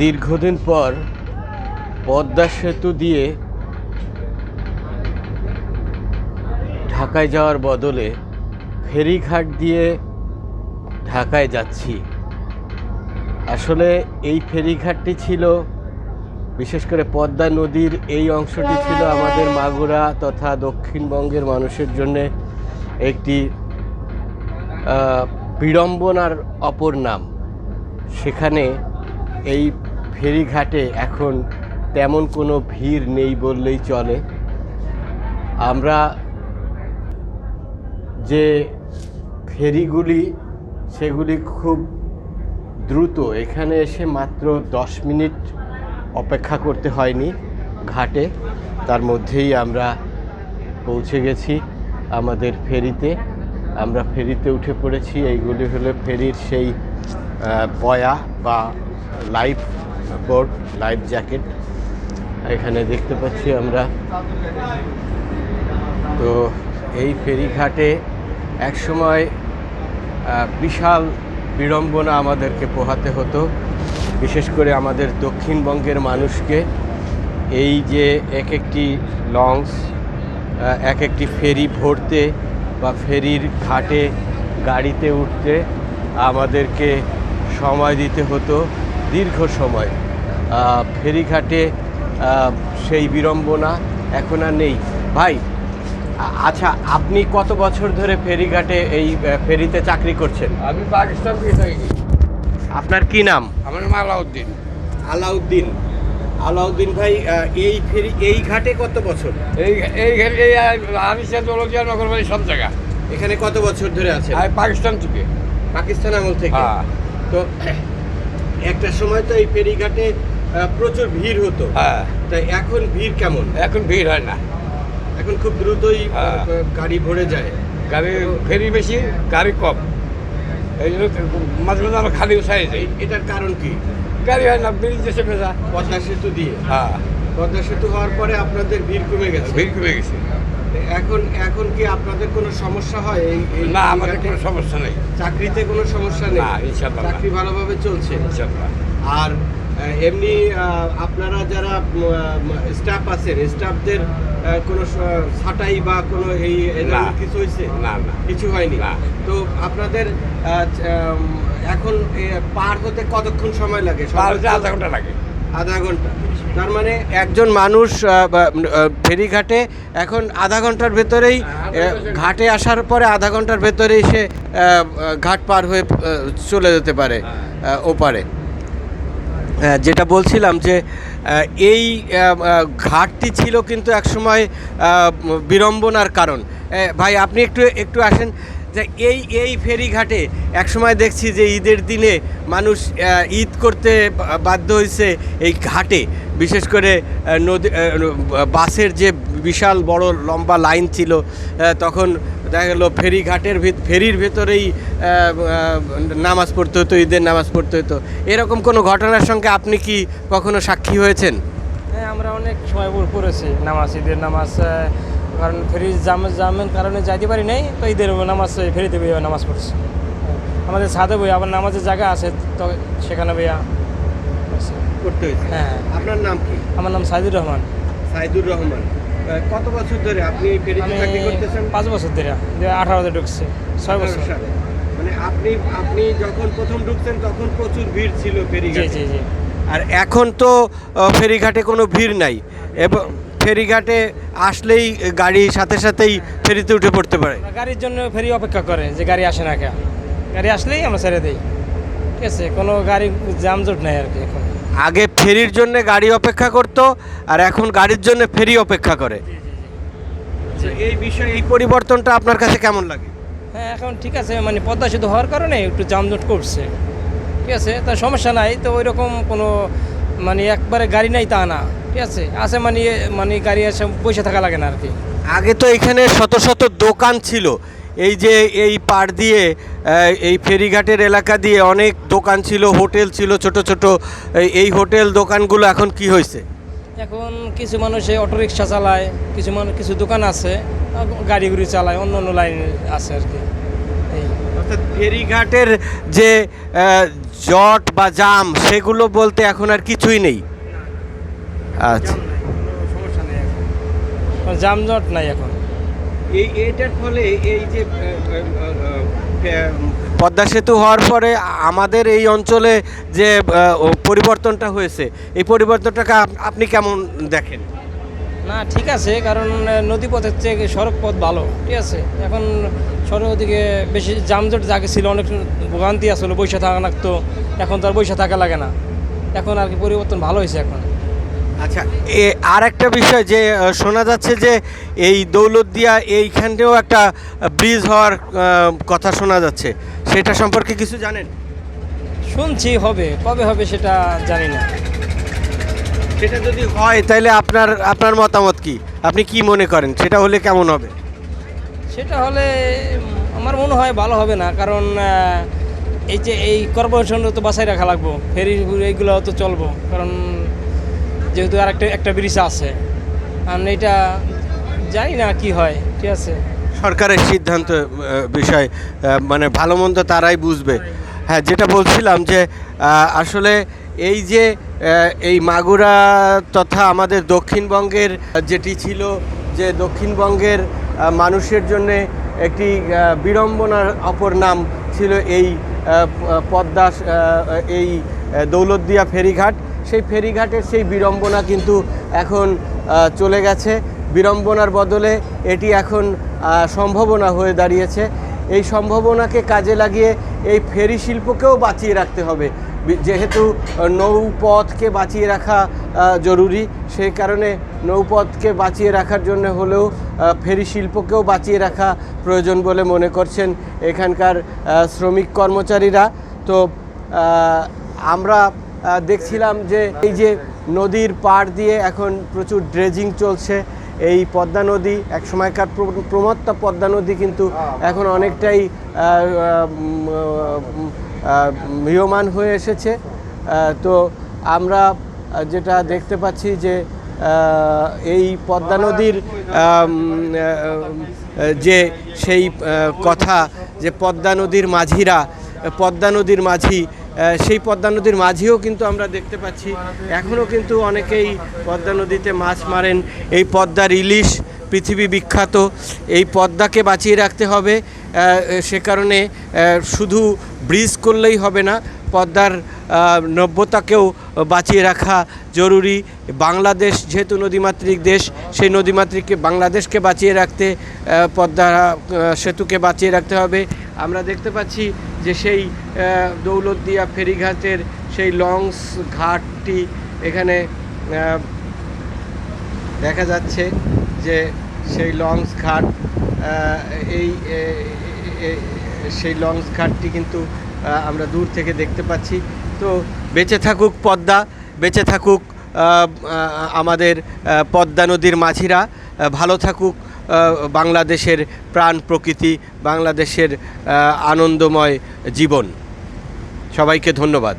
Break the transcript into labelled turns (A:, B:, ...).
A: দীর্ঘদিন পর পদ্মা সেতু দিয়ে ঢাকায় যাওয়ার বদলে ফেরিঘাট দিয়ে ঢাকায় যাচ্ছি। আসলে এই ফেরিঘাটটি ছিল, বিশেষ করে পদ্মা নদীর এই অংশটি ছিল আমাদের মাগুরা তথা দক্ষিণবঙ্গের মানুষের জন্য একটি বিড়ম্বনার অপর নাম। সেখানে এই ফেরিঘাটে এখন তেমন কোনো ভিড় নেই বললেই চলে। আমরা যে ফেরিগুলি, সেগুলি খুব দ্রুত, এখানে এসে মাত্র দশ মিনিট অপেক্ষা করতে হয়নি ঘাটে। তার মধ্যেই আমরা পৌঁছে গেছি আমাদের ফেরিতে। আমরা ফেরিতে উঠে পড়েছি, এইগুলি হলো ফেরির সেই বয়া বা লাইফ বোর্ড লাইফ জ্যাকেট। এখানে দেখতে পাচ্ছি আমরা। তো এই ফেরিঘাটে একসময় বিশাল বিড়ম্বনা আমাদেরকে পোহাতে হতো। বিশেষ করে আমাদের দক্ষিণবঙ্গের মানুষকে। এই যে এক একটি লঞ্চ এক একটি ফেরি ভরতে বা ফেরির ঘাটে গাড়িতে উঠতে আমাদেরকে সময় দিতে হতো, দীর্ঘ সময়। ফেরিঘাটে সেই বিড়ম্বনা এখন আর নেই। ভাই আচ্ছা আপনি কত বছর ধরে ফেরিঘাটে এই ফেরিতে চাকরি করছেন?
B: আমি পাকিস্তান থাকি
A: আপনার কি নাম?
B: আমার নাম আলাউদ্দিন।
A: আলাউদ্দিন। আলাউদ্দিন ভাই এই ফেরি এই ঘাটে কত বছর?
B: এই এই ঘের- এই আরিসা দৌলতিয়া নগরবাড়ি সব জায়গা।
A: এখানে কত বছর ধরে আছে
B: আমি পাকিস্তান থেকে।
A: পাকিস্তান আমল থেকে?
B: হ্যাঁ।
A: তো একটা সময় তো এই ফেরিঘাটে প্রচুর ভিড় হতো।
B: হ্যাঁ।
A: তাই এখন ভিড় কেমন?
B: এখন ভিড় হয় না।
A: এখন খুব দ্রুতই
B: হ্যাঁ।
A: গাড়ি ভরে যায়।
B: গাড়ি ফেরি বেশি গাড়ি কম। এই জন্য মাঝে মাঝে আমরা খালি উঠাই যাই
A: এটার কারণ কি?
B: গাড়ি হয় না ব্রিজ এসে ভেজা।
A: পদ্মা সেতু দিয়ে?
B: হ্যাঁ।
A: পদ্মা সেতু হওয়ার পরে আপনাদের ভিড় কমে গেছে?
B: ভিড় কমে গেছে।
A: এখন এখন কি আপনাদের কোনো সমস্যা হয়? এই
B: না আমাদের কোনো সমস্যা নেই।
A: চাকরিতে কোনো সমস্যা নেই। চাকরি ভালোভাবে চলছে? আর এমনি আপনারা যারা স্টাফ আছেন স্টাফদের কোনো ছাঁটাই বা কোনো এই কিছু হয়েছে?
B: না না।
A: কিছু হয়নি? তো আপনাদের এখন পার হতে কতক্ষণ সময় লাগে?
B: আধা ঘণ্টা লাগে।
A: আধা ঘণ্টা। তার মানে একজন মানুষ ফেরিঘাটে এখন আধা ঘণ্টার ভেতরেই
B: হ্যাঁ,
A: ঘাটে আসার পরে আধা ঘণ্টার ভেতরেই সে ঘাট পার হয়ে চলে যেতে পারে
B: হ্যাঁ।
A: ওপারে। যেটা বলছিলাম যে এই ঘাটটি ছিল কিন্তু একসময় বিড়ম্বনার কারণ। ভাই, আপনি একটু একটু আসেন। যে এই এই ফেরিঘাটে একসময় দেখছি যে ঈদের দিনে মানুষ ঈদ করতে বাধ্য হয়েছে এই ঘাটে। বিশেষ করে নদী বাসের যে বিশাল বড় লম্বা লাইন ছিল তখন দেখা গেলো ফেরিঘাটের ভিত ফেরির ভেতরেই নামাজ পড়তে হতো ঈদের নামাজ পড়তে হতো। এরকম কোনো ঘটনার সঙ্গে আপনি কি কখনো সাক্ষী হয়েছেন?
C: হ্যাঁ আমরা অনেক সময় পড়েছি নামাজ ঈদের নামাজ কারণ ফেরি জাম জামের কারণে যাইতে পারি নাই তো ঈদের নামাজ ফেরিতে বইয়া নামাজ পড়ছি। আমাদের ছাদে বই আবার নামাজের জায়গা আছে তো সেখানে বইয়া।
A: করতে হয়েছে।
C: হ্যাঁ।
A: আপনার নাম কি?
C: আমার নাম সাইদুর রহমান।
A: সাইদুর রহমান। কত বছর ধরে আপনি এই ফেরিতে চাকরি করতেছেন?
C: পাঁচ বছর ধরে আঠারোতে ঢুকছি ছয় বছর।
A: মানে আপনি আপনি যখন প্রথম ঢুকছেন তখন প্রচুর ভিড় ছিল ফেরিঘাটে।
C: জি জি
A: আর এখন তো ফেরিঘাটে কোনো ভিড় নাই। এবং ফেরিঘাটে আসলেই গাড়ি সাথে সাথেই ফেরিতে উঠে পড়তে পারে।
C: গাড়ির জন্য ফেরি অপেক্ষা করে যে গাড়ি আসে না কে গাড়ি আসলেই আমরা ছেড়ে দিই। ঠিক আছে কোনো গাড়ি জামজট নাই আর কি এখন।
A: আগে ফেরির জন্য গাড়ি অপেক্ষা করতো আর এখন গাড়ির জন্য ফেরি অপেক্ষা করে। এই বিষয়ে এই পরিবর্তনটা আপনার কাছে কেমন লাগে?
C: হ্যাঁ এখন ঠিক আছে মানে পদ্মা সেতু হওয়ার কারণে একটু যানজট করছে। ঠিক আছে তা সমস্যা নাই তো ওই রকম কোনো মানে একবারে গাড়ি নাই তা না। ঠিক আছে আছে মানে মানে গাড়ি আছে বসে থাকা লাগে না আর কি।
A: আগে তো এখানে শত শত দোকান ছিল এই যে এই পার দিয়ে এই ফেরিঘাটের এলাকা দিয়ে অনেক দোকান ছিল হোটেল ছিল ছোট ছোট। এই- এই হোটেল দোকানগুলো এখন কি হয়েছে?
C: এখন কিছু মানুষে অটোরিকশা চালায় কিছু মানুষ কিছু দোকান আছে আর গাড়ি গুড়ি চালায় অন্য অন্য লাইন আছে আর কি। এই।
A: অর্থাৎ ফেরিঘাটের যে জট বা জাম সেগুলো বলতে এখন আর কিছুই নেই। আচ্ছা।
C: নেই নাই এখন।
A: এই এটার ফলে এই যে পদ্মা সেতু হওয়ার পরে আমাদের এই অঞ্চলে যে পরিবর্তনটা হয়েছে এই পরিবর্তনটাকে আপনি কেমন দেখেন?
C: না ঠিক আছে কারণ নদীপথের নদী পথের থেকে সড়ক পথ ভালো ঠিক আছে। এখন সড়ক দিকে বেশি যানজট জাগে ছিল অনেক ভোগান্তি আসলে বৈশা থাকা লাগতো এখন তো আর বৈশা থাকা লাগে না। এখন আর কি পরিবর্তন ভালো হয়েছে এখন।
A: আচ্ছা এ আর একটা বিষয় যে শোনা যাচ্ছে যে এই দৌলতদিয়া এইখানটাও একটা ব্রিজ হওয়ার কথা শোনা যাচ্ছে। সেটা সম্পর্কে কিছু জানেন?
C: শুনছি হবে। কবে হবে সেটা জানি না।
A: সেটা যদি হয় তাহলে আপনার আপনার মতামত কি? আপনি কি মনে করেন? সেটা হলে কেমন হবে?
C: সেটা হলে আমার মনে হয় ভালো হবে না কারণ এই যে এই কর্পোরেশন তো বাসায় রাখা লাগবো। ফেরি এইগুলো তো চলবো কারণ যেহেতু আর একটা একটা ব্রিজ আছে। আমরা এটা জানি না কি হয় ঠিক আছে?
A: সরকারের সিদ্ধান্ত বিষয় মানে ভালো মন্দ তারাই বুঝবে। হ্যাঁ যেটা বলছিলাম যে আসলে এই যে এই মাগুরা তথা আমাদের দক্ষিণবঙ্গের যেটি ছিল যে দক্ষিণবঙ্গের মানুষের জন্য একটি বিড়ম্বনার অপর নাম ছিল এই আহ, প- পদ্মা এই দৌলতদিয়া ফেরিঘাট। সেই ফেরিঘাটের সেই বিড়ম্বনা কিন্তু এখন চলে গেছে। বিড়ম্বনার বদলে এটি এখন সম্ভাবনা হয়ে দাঁড়িয়েছে। এই সম্ভাবনাকে কাজে লাগিয়ে এই ফেরি শিল্পকেও বাঁচিয়ে রাখতে হবে। যেহেতু নৌপথকে বাঁচিয়ে রাখা জরুরি, সেই কারণে নৌপথকে বাঁচিয়ে রাখার জন্য হলেও ফেরি শিল্পকেও বাঁচিয়ে রাখা প্রয়োজন বলে মনে করছেন এখানকার শ্রমিক কর্মচারীরা। তো আমরা দেখছিলাম যে এই যে নদীর পাড় দিয়ে এখন প্রচুর ড্রেজিং চলছে। এই পদ্মা নদী, এক সময়কার প্র- প্রমত্তা পদ্মা নদী কিন্তু এখন অনেকটাই ম্রিয়মান হয়ে এসেছে। তো আমরা যেটা দেখতে পাচ্ছি যে এই পদ্মা নদীর যে সেই কথা যে পদ্মা নদীর মাঝিরা, পদ্মা নদীর মাঝি সেই পদ্মা নদীর মাঝিও কিন্তু আমরা দেখতে পাচ্ছি। এখনও কিন্তু অনেকেই পদ্মা নদীতে মাছ মারেন। এই পদ্মার ইলিশ পৃথিবী বিখ্যাত। এই পদ্মাকে বাঁচিয়ে রাখতে হবে। সে কারণে শুধু ব্রিজ করলেই হবে না, পদ্মার নব্যতাকেও বাঁচিয়ে রাখা জরুরি। বাংলাদেশ যেহেতু নদীমাতৃক দেশ, সেই নদীমাতৃককে, বাংলাদেশকে বাঁচিয়ে রাখতে পদ্মা সেতুকে বাঁচিয়ে রাখতে হবে। আমরা দেখতে পাচ্ছি যে সেই দৌলতদিয়া ফেরিঘাটের সেই লংস ঘাটটি এখানে দেখা যাচ্ছে যে সেই লঞ্চ ঘাট এই সেই লঞ্চ ঘাটটি কিন্তু আমরা দূর থেকে দেখতে পাচ্ছি। তো বেঁচে থাকুক পদ্মা, বেঁচে থাকুক আমাদের পদ্মা নদীর মাঝিরা ভালো থাকুক। বাংলাদেশের প্রাণ প্রকৃতি বাংলাদেশের আনন্দময় জীবন। সবাইকে ধন্যবাদ।